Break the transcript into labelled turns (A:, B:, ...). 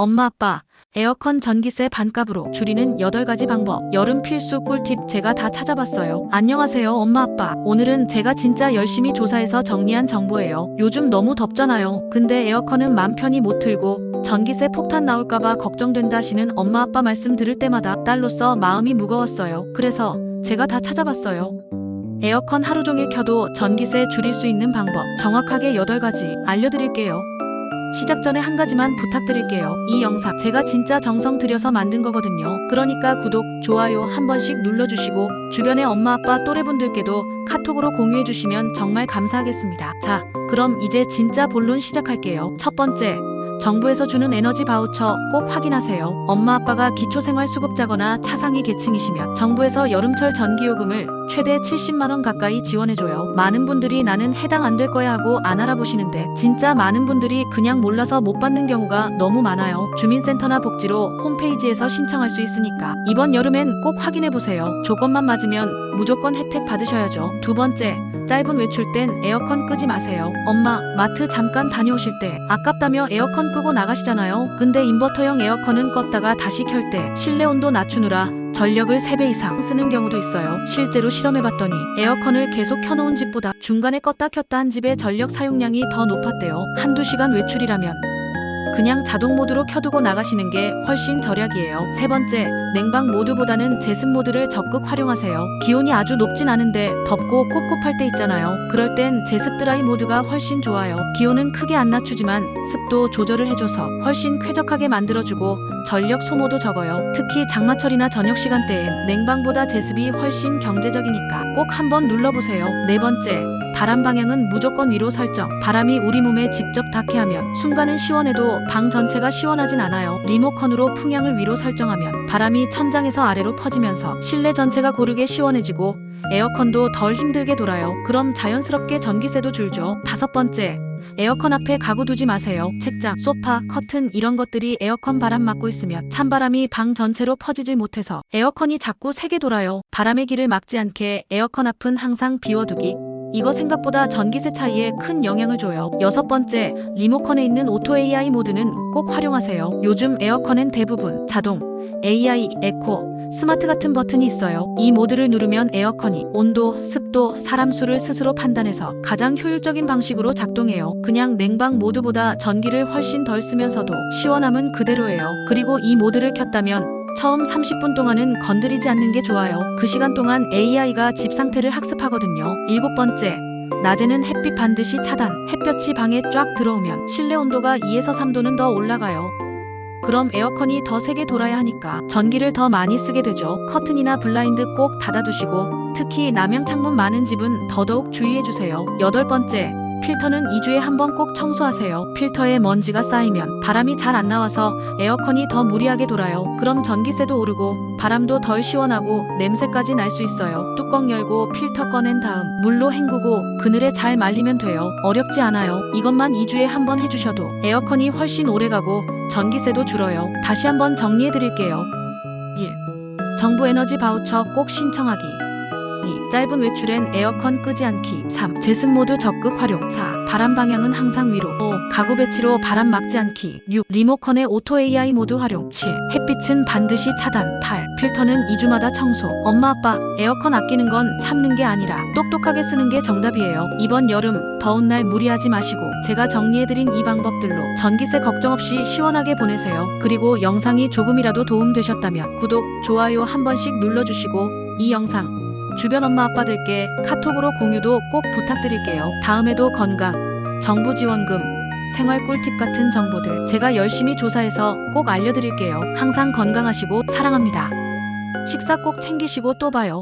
A: 엄마 아빠 에어컨 전기세 반값으로 줄이는 8가지 방법 여름 필수 꿀팁 제가 다 찾아봤어요. 안녕하세요 엄마 아빠 오늘은 제가 진짜 열심히 조사해서 정리한 정보예요. 요즘 너무 덥잖아요. 근데 에어컨은 맘 편히 못 틀고 전기세 폭탄 나올까봐 걱정된다 하시는 엄마 아빠 말씀 들을 때마다 딸로서 마음이 무거웠어요. 그래서 제가 다 찾아봤어요. 에어컨 하루 종일 켜도 전기세 줄일 수 있는 방법 정확하게 8가지 알려드릴게요. 시작 전에 한 가지만 부탁드릴게요. 이 영상 제가 진짜 정성 들여서 만든 거거든요. 그러니까 구독, 좋아요 한 번씩 눌러주시고 주변의 엄마 아빠 또래분들께도 카톡으로 공유해주시면 정말 감사하겠습니다. 자, 그럼 이제 진짜 본론 시작할게요. 첫 번째. 정부에서 주는 에너지 바우처 꼭 확인하세요. 엄마 아빠가 기초생활수급자거나 차상위 계층이시면 정부에서 여름철 전기요금을 최대 70만 원 가까이 지원해줘요. 많은 분들이 나는 해당 안 될 거야 하고 안 알아보시는데 진짜 많은 분들이 그냥 몰라서 못 받는 경우가 너무 많아요. 주민센터나 복지로 홈페이지에서 신청할 수 있으니까 이번 여름엔 꼭 확인해 보세요. 조건만 맞으면 무조건 혜택 받으셔야죠. 두 번째. 짧은 외출 땐 에어컨 끄지 마세요. 엄마, 마트 잠깐 다녀오실 때 아깝다며 에어컨 끄고 나가시잖아요. 근데 인버터형 에어컨은 껐다가 다시 켤 때 실내 온도 낮추느라 전력을 3배 이상 쓰는 경우도 있어요. 실제로 실험해봤더니 에어컨을 계속 켜놓은 집보다 중간에 껐다 켰다 한 집의 전력 사용량이 더 높았대요. 한두 시간 외출이라면 그냥 자동 모드로 켜두고 나가시는 게 훨씬 절약이에요. 세 번째, 냉방 모드보다는 제습 모드를 적극 활용하세요. 기온이 아주 높진 않은데 덥고 꿉꿉할 때 있잖아요. 그럴 땐 제습 드라이 모드가 훨씬 좋아요. 기온은 크게 안 낮추지만 습도 조절을 해줘서 훨씬 쾌적하게 만들어주고 전력 소모도 적어요. 특히 장마철이나 저녁 시간대엔 냉방보다 제습이 훨씬 경제적이니까 꼭 한번 눌러보세요. 네 번째, 바람 방향은 무조건 위로 설정. 바람이 우리 몸에 직접 닿게 하면 순간은 시원해도 방 전체가 시원하진 않아요. 리모컨으로 풍향을 위로 설정하면 바람이 천장에서 아래로 퍼지면서 실내 전체가 고르게 시원해지고 에어컨도 덜 힘들게 돌아요. 그럼 자연스럽게 전기세도 줄죠. 다섯 번째, 에어컨 앞에 가구 두지 마세요. 책장, 소파, 커튼 이런 것들이 에어컨 바람 맞고 있으면 찬바람이 방 전체로 퍼지질 못해서 에어컨이 자꾸 세게 돌아요. 바람의 길을 막지 않게 에어컨 앞은 항상 비워두기. 이거 생각보다 전기세 차이에 큰 영향을 줘요. 여섯 번째, 리모컨에 있는 오토 AI 모드는 꼭 활용하세요. 요즘 에어컨엔 대부분 자동, AI, 에코, 스마트 같은 버튼이 있어요. 이 모드를 누르면 에어컨이 온도, 습도, 사람 수를 스스로 판단해서 가장 효율적인 방식으로 작동해요. 그냥 냉방 모드보다 전기를 훨씬 덜 쓰면서도 시원함은 그대로예요. 그리고 이 모드를 켰다면 처음 30분 동안은 건드리지 않는 게 좋아요. 그 시간 동안 AI가 집 상태를 학습하거든요. 일곱 번째. 낮에는 햇빛 반드시 차단. 햇볕이 방에 쫙 들어오면 실내 온도가 2에서 3도는 더 올라가요. 그럼 에어컨이 더 세게 돌아야 하니까 전기를 더 많이 쓰게 되죠. 커튼이나 블라인드 꼭 닫아두시고 특히 남향 창문 많은 집은 더더욱 주의해주세요. 여덟 번째. 필터는 2주에 한 번 꼭 청소하세요. 필터에 먼지가 쌓이면 바람이 잘 안 나와서 에어컨이 더 무리하게 돌아요. 그럼 전기세도 오르고 바람도 덜 시원하고 냄새까지 날 수 있어요. 뚜껑 열고 필터 꺼낸 다음 물로 헹구고 그늘에 잘 말리면 돼요. 어렵지 않아요. 이것만 2주에 한 번 해주셔도 에어컨이 훨씬 오래 가고 전기세도 줄어요. 다시 한번 정리해 드릴게요. 1. 정부 에너지 바우처 꼭 신청하기. 2. 짧은 외출엔 에어컨 끄지 않기. 3. 제습 모드 적극 활용. 4. 바람 방향은 항상 위로. 5. 가구 배치로 바람 막지 않기. 6. 리모컨의 오토 AI 모드 활용. 7. 햇빛은 반드시 차단. 8. 필터는 2주마다 청소. 엄마 아빠, 에어컨 아끼는 건 참는 게 아니라 똑똑하게 쓰는 게 정답이에요. 이번 여름 더운 날 무리하지 마시고 제가 정리해드린 이 방법들로 전기세 걱정 없이 시원하게 보내세요. 그리고 영상이 조금이라도 도움되셨다면 구독, 좋아요 한 번씩 눌러주시고 이 영상 주변 엄마 아빠들께 카톡으로 공유도 꼭 부탁드릴게요. 다음에도 건강, 정부 지원금, 생활 꿀팁 같은 정보들 제가 열심히 조사해서 꼭 알려드릴게요. 항상 건강하시고 사랑합니다. 식사 꼭 챙기시고 또 봐요.